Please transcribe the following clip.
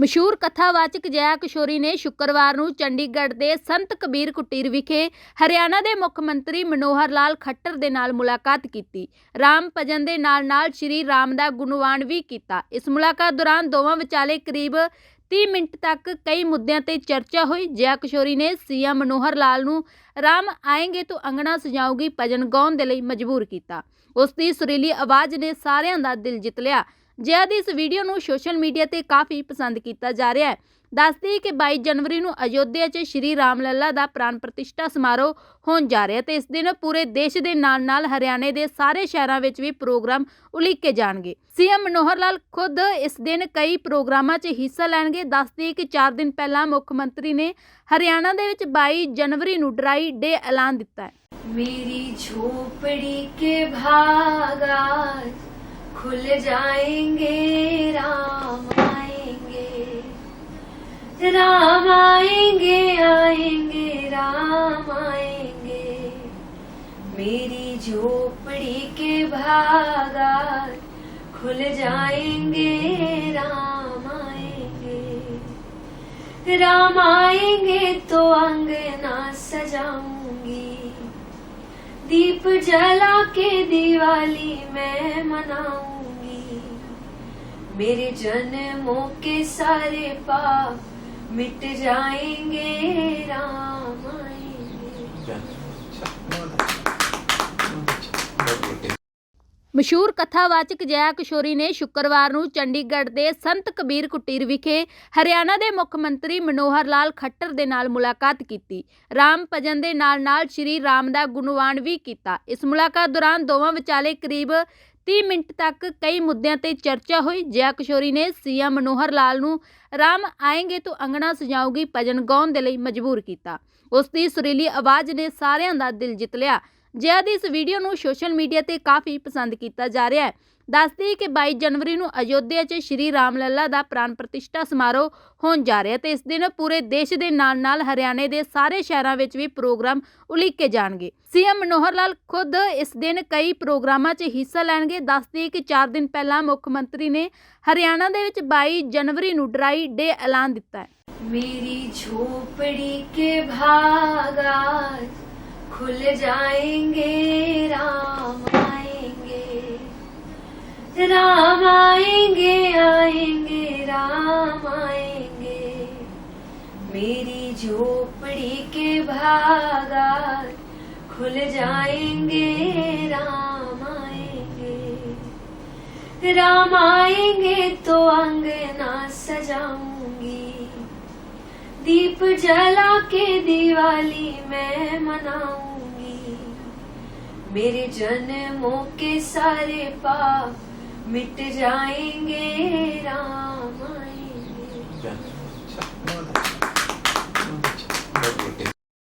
ਮਸ਼ਹੂਰ ਕਥਾਵਾਚਕ ਜया ਕਿਸ਼ੋਰੀ ਨੇ ਸ਼ੁੱਕਰਵਾਰ ਨੂੰ ਚੰਡੀਗੜ੍ਹ ਦੇ ਸੰਤ ਕਬੀਰ ਕੁਟੀਰ ਵਿਖੇ ਹਰਿਆਣਾ ਦੇ ਮੁੱਖ ਮੰਤਰੀ ਮਨੋਹਰ ਲਾਲ ਖੱਟਰ ਦੇ ਨਾਲ ਮੁਲਾਕਾਤ ਕੀਤੀ। ਰਾਮ ਭਜਨ ਦੇ ਨਾਲ-ਨਾਲ ਸ਼੍ਰੀ ਰਾਮ ਦਾ ਗੁਣਵਾਨ ਵੀ ਕੀਤਾ। ਇਸ ਮੁਲਾਕਾਤ ਦੌਰਾਨ ਦੋਵਾਂ ਵਿਚਾਲੇ ਕਰੀਬ 30 ਮਿੰਟ ਤੱਕ ਕਈ ਮੁੱਦਿਆਂ ਤੇ ਚਰਚਾ ਹੋਈ। ਜया ਕਿਸ਼ੋਰੀ ਨੇ ਸੀਐਮ ਮਨੋਹਰ ਲਾਲ ਨੂੰ ਰਾਮ, ਆਏਂਗੇ ਤਾਂ ਅੰਗਣਾ ਸਜਾਊਗੀ, ਭਜਨ ਗਾਉਣ ਦੇ ਲਈ ਮਜਬੂਰ ਕੀਤਾ। ਉਸ ਦੀ ਸੁਰੀਲੀ ਆਵਾਜ਼ ਨੇ ਸਾਰਿਆਂ ਦਾ ਦਿਲ ਜਿੱਤ ਲਿਆ। ਜਯਾ ਦੀ ਇਸ ਵੀਡੀਓ ਨੂੰ ਸੋਸ਼ਲ ਮੀਡੀਆ ਤੇ ਕਾਫੀ ਪਸੰਦ ਕੀਤਾ ਜਾ ਰਿਹਾ ਹੈ। ਦੱਸਦੀ ਕਿ 22 ਜਨਵਰੀ ਨੂੰ ਅਯੋਧਿਆ 'ਚ ਸ਼੍ਰੀ ਰਾਮ ਲੱਲਾ ਦਾ ਪ੍ਰਾਨ ਪ੍ਰਤਿਸ਼ਠਾ ਸਮਾਰੋਹ ਹੋਣ ਜਾ ਰਿਹਾ ਤੇ ਇਸ ਦਿਨ ਪੂਰੇ ਦੇਸ਼ ਦੇ ਨਾਲ-ਨਾਲ ਹਰਿਆਣੇ ਦੇ ਸਾਰੇ ਸ਼ਹਿਰਾਂ ਵਿੱਚ ਵੀ ਪ੍ਰੋਗਰਾਮ ਉਲੀਕੇ ਜਾਣਗੇ। ਸੀਐਮ ਮਨੋਹਰ ਲਾਲ ਖੁਦ ਇਸ ਦਿਨ ਕਈ ਪ੍ਰੋਗਰਾਮਾਂ 'ਚ ਹਿੱਸਾ ਲੈਣਗੇ। ਦੱਸਦੀ ਕਿ 4 ਦਿਨ ਪਹਿਲਾਂ ਮੁੱਖ ਮੰਤਰੀ ਨੇ ਹਰਿਆਣਾ ਦੇ ਵਿੱਚ 22 ਜਨਵਰੀ ਨੂੰ ਡਰਾਈ ਡੇ ਐਲਾਨ ਦਿੱਤਾ ਹੈ। ਮੇਰੀ ਝੋਪੜੀ ਕੇ ਭਾਗਾ खुल जाएँगे, राम आएँगे। राम आएँगे आएँगे, राम आएँगे। मेरी झोपड़ी के भाग खुल जाएँगे, राम आएँगे। राम आएँगे तो अंगना सजाऊँगी। दीप जला के दिवाली मैं मनाऊँगी मेरे जन्मों के सारे पाप मिट जाएंगे, राम ਮਸ਼ਹੂਰ ਕਥਾਵਾਚਕ ਜਯਾ ਕਿਸ਼ੋਰੀ ਨੇ ਸ਼ੁੱਕਰਵਾਰ ਨੂੰ ਚੰਡੀਗੜ੍ਹ ਦੇ ਸੰਤ ਕਬੀਰ ਕੁਟੀਰ ਵਿਖੇ ਹਰਿਆਣਾ ਦੇ ਮੁੱਖ ਮੰਤਰੀ ਮਨੋਹਰ ਲਾਲ ਖੱਟਰ ਦੇ ਨਾਲ ਮੁਲਾਕਾਤ ਕੀਤੀ। ਰਾਮ ਭਜਨ ਦੇ ਨਾਲ ਨਾਲ ਸ਼੍ਰੀ ਰਾਮ ਦਾ ਗੁਣਵਾਨ ਵੀ ਕੀਤਾ। ਇਸ ਮੁਲਾਕਾਤ ਦੌਰਾਨ ਦੋਵਾਂ ਵਿਚਾਲੇ ਕਰੀਬ 30 ਮਿੰਟ ਤੱਕ ਕਈ ਮੁੱਦਿਆਂ ਤੇ ਚਰਚਾ ਹੋਈ। ਜਯਾ ਕਿਸ਼ੋਰੀ ਨੇ ਸੀਐਮ ਮਨੋਹਰ ਲਾਲ ਨੂੰ, ਰਾਮ, ਆਏਗੇ ਤਾਂ ਅੰਗਣਾ ਸਜਾਊਗੀ ਭਜਨ ਗਾਉਣ ਦੇ ਲਈ ਮਜਬੂਰ ਕੀਤਾ। ਉਸ ਦੀ ਸੁਰੀਲੀ ਆਵਾਜ਼ ਨੇ ਸਾਰਿਆਂ ਦਾ ਦਿਲ ਜਿੱਤ ਲਿਆ। ਜया ਦੀ ਇਸ ਵੀਡੀਓ ਨੂੰ ਸੋਸ਼ਲ ਮੀਡੀਆ ਤੇ ਕਾਫੀ ਪਸੰਦ ਕੀਤਾ ਜਾ ਰਿਹਾ ਹੈ। ਦੱਸਦੀ ਕਿ 22 ਜਨਵਰੀ ਨੂੰ ਅਯੋਧਿਆ 'ਚ ਸ਼੍ਰੀ ਰਾਮ ਲੱਲਾ ਦਾ ਪ੍ਰਾਨ ਪ੍ਰਤਿਸ਼ਠਾ ਸਮਾਰੋਹ ਹੋਣ ਜਾ ਰਿਹਾ ਤੇ ਇਸ ਦਿਨ ਪੂਰੇ ਦੇਸ਼ ਦੇ ਨਾਲ-ਨਾਲ ਹਰਿਆਣੇ ਦੇ ਸਾਰੇ ਸ਼ਹਿਰਾਂ ਵਿੱਚ ਵੀ ਪ੍ਰੋਗਰਾਮ ਉਲੀਕੇ ਜਾਣਗੇ ਸੀਐਮ ਮਨੋਹਰ ਲਾਲ ਖੁਦ ਇਸ ਦਿਨ ਕਈ ਪ੍ਰੋਗਰਾਮਾਂ 'ਚ ਹਿੱਸਾ ਲੈਣਗੇ ਦੱਸਦੀ ਕਿ 4 ਦਿਨ ਪਹਿਲਾਂ ਮੁੱਖ ਮੰਤਰੀ ਨੇ ਹਰਿਆਣਾ ਦੇ ਵਿੱਚ 22 ਜਨਵਰੀ ਨੂੰ ਡਰਾਈ ਡੇ ਐਲਾਨ ਦਿੱਤਾ ਹੈ मेरी झोपड़ी के भाग आज खुल जाएंगे राम आएँगे आएँगे, राम आएँगे। मेरी झोपड़ी के भाग आज खुल जाएँगे, राम आएँगे। राम आएँगे तो अंगना सजाऊँगी। दीप जला के दिवाली मैं मनाऊँगी। मेरे जन्मों के सारे पाप मिट जाएंगे राम आएंगे